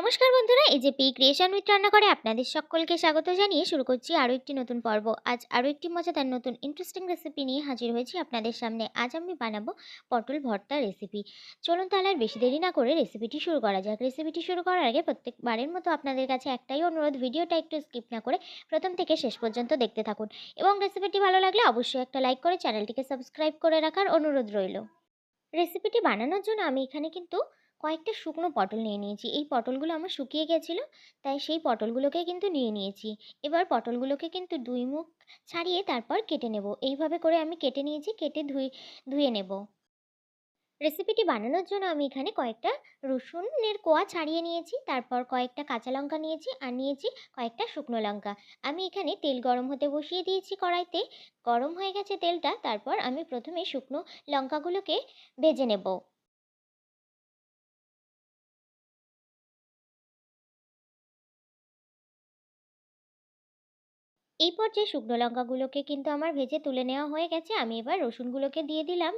নমস্কার বন্ধুরা, এই যে পি ক্রিয়েশন উইথ রান্না করে আপনাদের সকলকে স্বাগত জানিয়ে শুরু করছি আরও একটি নতুন পর্ব। আজ আরও একটি মজাদার নতুন ইন্টারেস্টিং রেসিপি নিয়ে হাজির হয়েছি আপনাদের সামনে। আজ আমি বানাবো পটল ভর্তা রেসিপি চলুন তাহলে আর বেশি দেরি না করে রেসিপিটি শুরু করা যাক। রেসিপিটি শুরু করার আগে প্রত্যেকবারের মতো আপনাদের কাছে একটাই অনুরোধ, ভিডিওটা একটু স্কিপ না করে প্রথম থেকে শেষ পর্যন্ত দেখতে থাকুন। এবং রেসিপিটি ভালো লাগলে অবশ্যই একটা লাইক করে চ্যানেলটিকে সাবস্ক্রাইব করে রাখার অনুরোধ রইল। রেসিপিটি বানানোর জন্য আমি এখানে কিন্তু কয়েকটা শুকনো পটল নিয়ে নিয়েছি। এই পটলগুলো আমার শুকিয়ে গেছিল, তাই সেই পটলগুলোকে কিন্তু নিয়ে নিয়েছি। এবার পটলগুলোকে কিন্তু দুই মুখ ছাড়িয়ে তারপর কেটে নেব। এইভাবে করে আমি কেটে নিয়েছি, কেটে ধুই, ধুয়ে নেব। রেসিপিটি বানানোর জন্য আমি এখানে কয়েকটা রসুনের কোয়া ছাড়িয়ে নিয়েছি, তারপর কয়েকটা কাঁচা লঙ্কা নিয়েছি আর নিয়েছি কয়েকটা শুকনো লঙ্কা। আমি এখানে তেল গরম হতে বসিয়ে দিয়েছি কড়াইতে। গরম হয়ে গেছে তেলটা, তারপর আমি প্রথমে শুকনো লঙ্কাগুলোকে ভেজে নেব। এই পর্যায়ে শুকনো লঙ্কাগুলোকে কিন্তু আমার ভেজে তুলে নেওয়া হয়ে গেছে। আমি এবার রসুনগুলোকে দিয়ে দিলাম।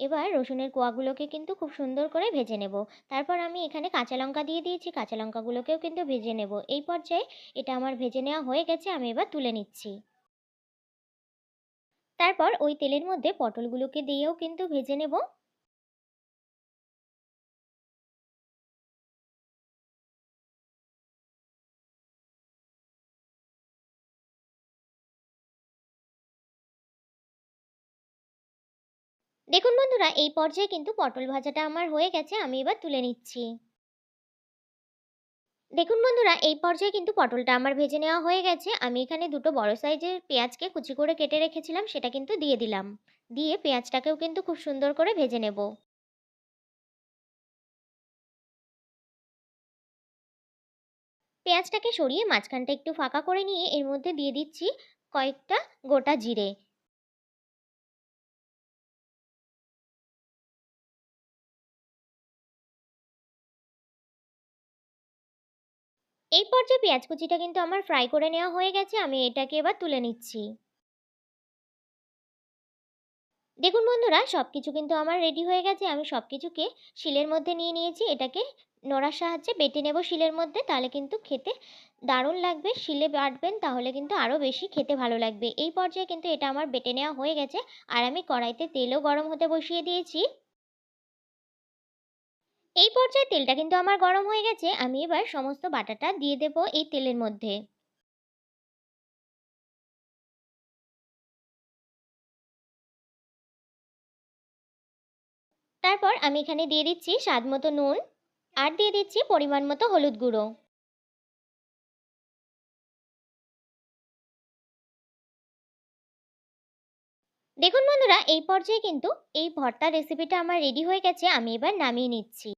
এবার রসুনের কোয়াগুলোকে কিন্তু খুব সুন্দর করে ভেজে নেব। তারপর আমি এখানে কাঁচা লঙ্কা দিয়ে দিয়েছি। কাঁচা লঙ্কাগুলোকেও কিন্তু ভেজে নেব। এই পর্যায়ে এটা আমার ভেজে নেওয়া হয়ে গেছে। আমি এবার তুলে নিচ্ছি। তারপর ওই তেলের মধ্যে পটলগুলোকে দিয়েও কিন্তু ভেজে নেব। দেখুন বন্ধুরা, এই পর্যায়ে কিন্তু পটল ভাজাটা আমার হয়ে গেছে, আমি এবার তুলে নিচ্ছি। দেখুন বন্ধুরা, এই পর্যায়ে কিন্তু পটলটা আমার ভেজে নেওয়া হয়ে গেছে, আমি এখানে দুটো বড় সাইজের পেঁয়াজকে কুচি করে কেটে রেখেছিলাম, সেটা কিন্তু দিয়ে দিলাম। দিয়ে পেঁয়াজটাকেও কিন্তু খুব সুন্দর করে ভেজে নেব। পেঁয়াজটাকে সরিয়ে মাঝখানটা একটু ফাঁকা করে নিয়ে এর মধ্যে দিয়ে দিচ্ছি কয়েকটা গোটা জিরে। এই পর্যায়ে পেঁয়াজ কুচিটা কিন্তু আমার ফ্রাই করে নেওয়া হয়ে গেছে, আমি এটাকে এবার তুলে নিচ্ছি। দেখুন বন্ধুরা সব কিছু কিন্তু আমার রেডি হয়ে গেছে, আমি সব কিছুকে শিলের মধ্যে নিয়ে নিয়েছি, এটাকে নোড়ার সাহায্যে বেটে নেব শিলের মধ্যে, তাহলে কিন্তু খেতে দারুণ লাগবে, শিলে বাটবেন তাহলে কিন্তু আরও বেশি খেতে ভালো লাগবে। এই পর্যায়ে কিন্তু এটা আমার বেটে নেওয়া হয়ে গেছে, আর আমি কড়াইতে তেলও গরম হতে বসিয়ে দিয়েছি। এই পর্যায়ে তেলটা কিন্তু আমার গরম হয়ে গেছে, আমি এবার সমস্ত বাটাটা দিয়ে দেব এই তেলের মধ্যে। তারপর আমি এখানে দিয়ে দিচ্ছি স্বাদ মতো নুন আর দিয়ে দিচ্ছি পরিমাণ মতো হলুদ গুঁড়ো। দেখুন বন্ধুরা, এই পর্যায়ে কিন্তু এই ভর্তা রেসিপিটা আমার রেডি হয়ে গেছে, আমি এবার নামিয়ে নিচ্ছি।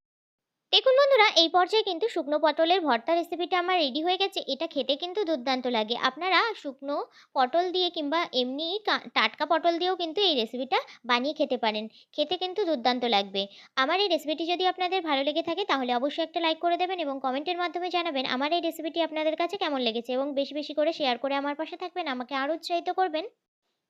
দেখুন বন্ধুরা, এই পর্যায়ে কিন্তু শুকনো পটলের ভর্তা রেসিপিটা আমার রেডি হয়ে গেছে। এটা খেতে কিন্তু দুর্দান্ত লাগে। আপনারা শুকনো পটল দিয়ে কিংবা এমনি টাটকা পটল দিয়েও কিন্তু এই রেসিপিটা বানিয়ে খেতে পারেন। খেতে কিন্তু দুর্দান্ত লাগবে। আমার এই রেসিপিটি যদি আপনাদের ভালো লেগে থাকে, তাহলে অবশ্যই একটা লাইক করে দেবেন এবং কমেন্টের মাধ্যমে জানাবেন, আমার এই রেসিপিটি আপনাদের কাছে কেমন লেগেছে? এবং বেশি বেশি করে শেয়ার করে আমার পাশে থাকবেন, আমাকে আরও উৎসাহিত করবেন।